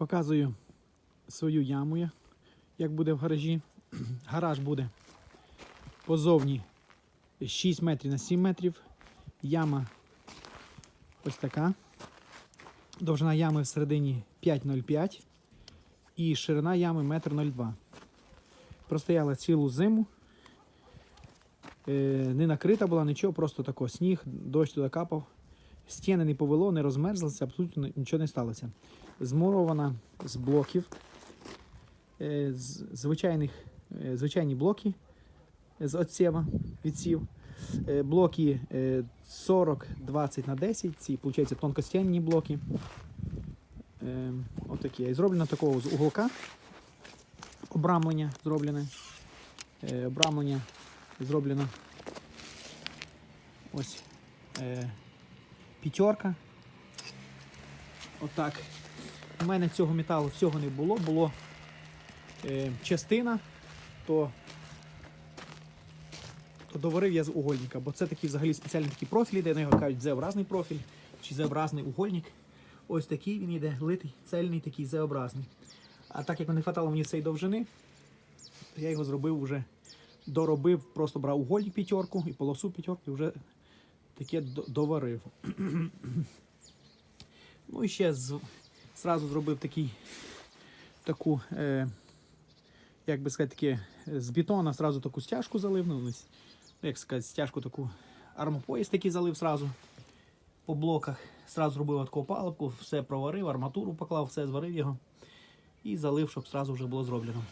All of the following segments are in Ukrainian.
Показую свою яму, як буде в гаражі. Гараж буде позовні 6 метрів на 7 метрів. Яма ось така. Довжина ями всередині 5,05 і ширина ями 1,02 м. Простояла цілу зиму. Е, не накрита була нічого, просто тако сніг, дощ туди капав. Стіни не повело, не розмерзлися, абсолютно нічого не сталося. Змурована з блоків, е, з звичайних, е, звичайні блоки з отсєва, відсів. Е, Блоки е, 40-20 на 10, ці, виходить, тонкостінні блоки. Е, Отакі. І зроблено такого з уголка. Обрамлення зроблене. Е, Обрамлення зроблено ось е, п'ятерка. Отак. У мене цього металу всього не було. Було е, частина, то, то доварив я з угольника, бо це такий взагалі спеціальний такий профіль іде, на його кажуть Z-образний профіль чи Z-образний угольник. Ось такий він йде, литий, цельний, такий Z-образний. А так як не вистачало мені цієї довжини, то я його зробив вже, доробив, просто брав угольник п'ятерку і полосу п'ятерку і вже таке доварив. ну і ще з, зразу зробив такий, таку, е, як би сказати, таке, е, з бетона зразу таку стяжку залив. Ну, ну, як сказати, стяжку таку армопояс такий залив зразу по блоках. Зразу зробив таку палубку, все проварив, арматуру поклав, все зварив його і залив, щоб зразу вже було зроблено.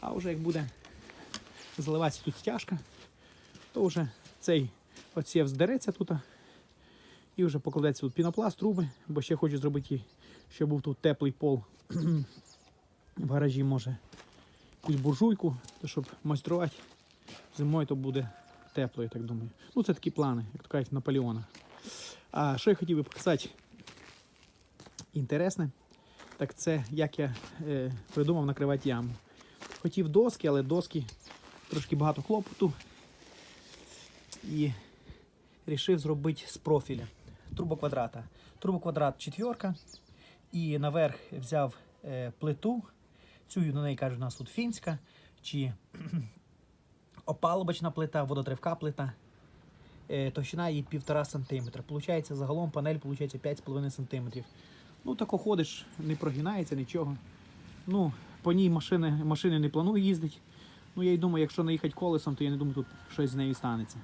А вже як буде заливатися тут стяжка, то вже цей оцєв здереться тут. І вже покладеться тут пінопласт, труби, бо ще хочу зробити, щоб був тут теплий пол. В гаражі може якусь буржуйку, то щоб майструвати. Зимою то буде тепло, я так думаю. Ну, це такі плани, як то кажуть, Наполеона. А що я хотів би показати інтересне, так це як я е, придумав накривати яму. Хотів доски, але доски трошки багато хлопоту. І вирішив зробити з профіля трубоквадрата. Трубоквадрат четверка. І наверх взяв е, плиту. Цю на неї кажуть, у нас тут фінська, чи опалубочна плита, водотривка плита. Е, товщина її 1,5 см. Получається загалом панель получається 5,5 см. Ну, тако ходиш, не прогинається нічого. Ну, по ній машини, машини не планую їздити. Ну, я й думаю, якщо наїхати колесом, то я не думаю, тут щось з нею станеться.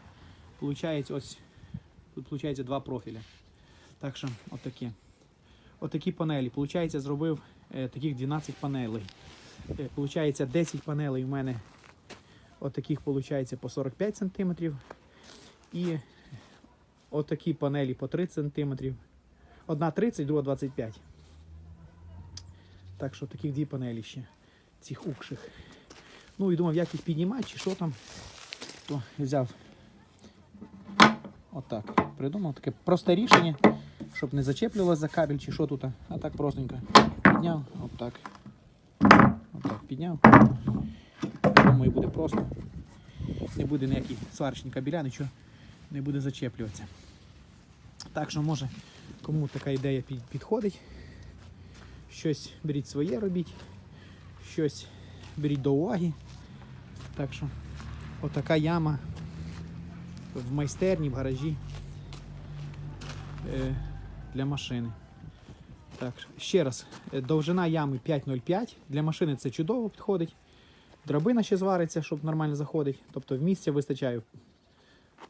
Получається ось Тут виходить два профілі. Так що, отакі. Отакі панелі. Получається, зробив е, таких 12 панелей. Е, получається, 10 панелей у мене отаких получається по 45 см. І отакі панелі по 30 см. Одна 30, друга 25. Так що таких дві панелі ще цих укших. Ну і думав, як їх піднімати, чи що там. То взяв Отак. Придумав таке просте рішення, щоб не зачеплювалося за кабель чи що тут. А так простенько. Підняв, отак. Отак підняв. Думаю, буде просто. Не буде ніякі сварочні кабеля, нічого не буде зачеплюватися. Так що може кому така ідея підходить. Щось беріть своє робіть, щось беріть до уваги. Так що отака яма в майстерні, в гаражі е, для машини. Так, ще раз, е, довжина ями 5,05. Для машини це чудово підходить. Драбина ще звариться, щоб нормально заходить. Тобто в місця вистачає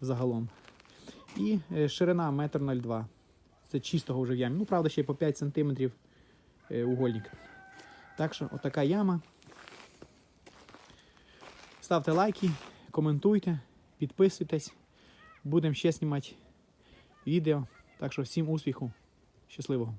загалом. І е, ширина 1,02 м. Це чистого вже в ямі. Ну, правда, ще й по 5 см угольник. Так що, отака яма. Ставте лайки, коментуйте, підписуйтесь. Будемо ще знімати відео. Так що всім успіху. Щасливого!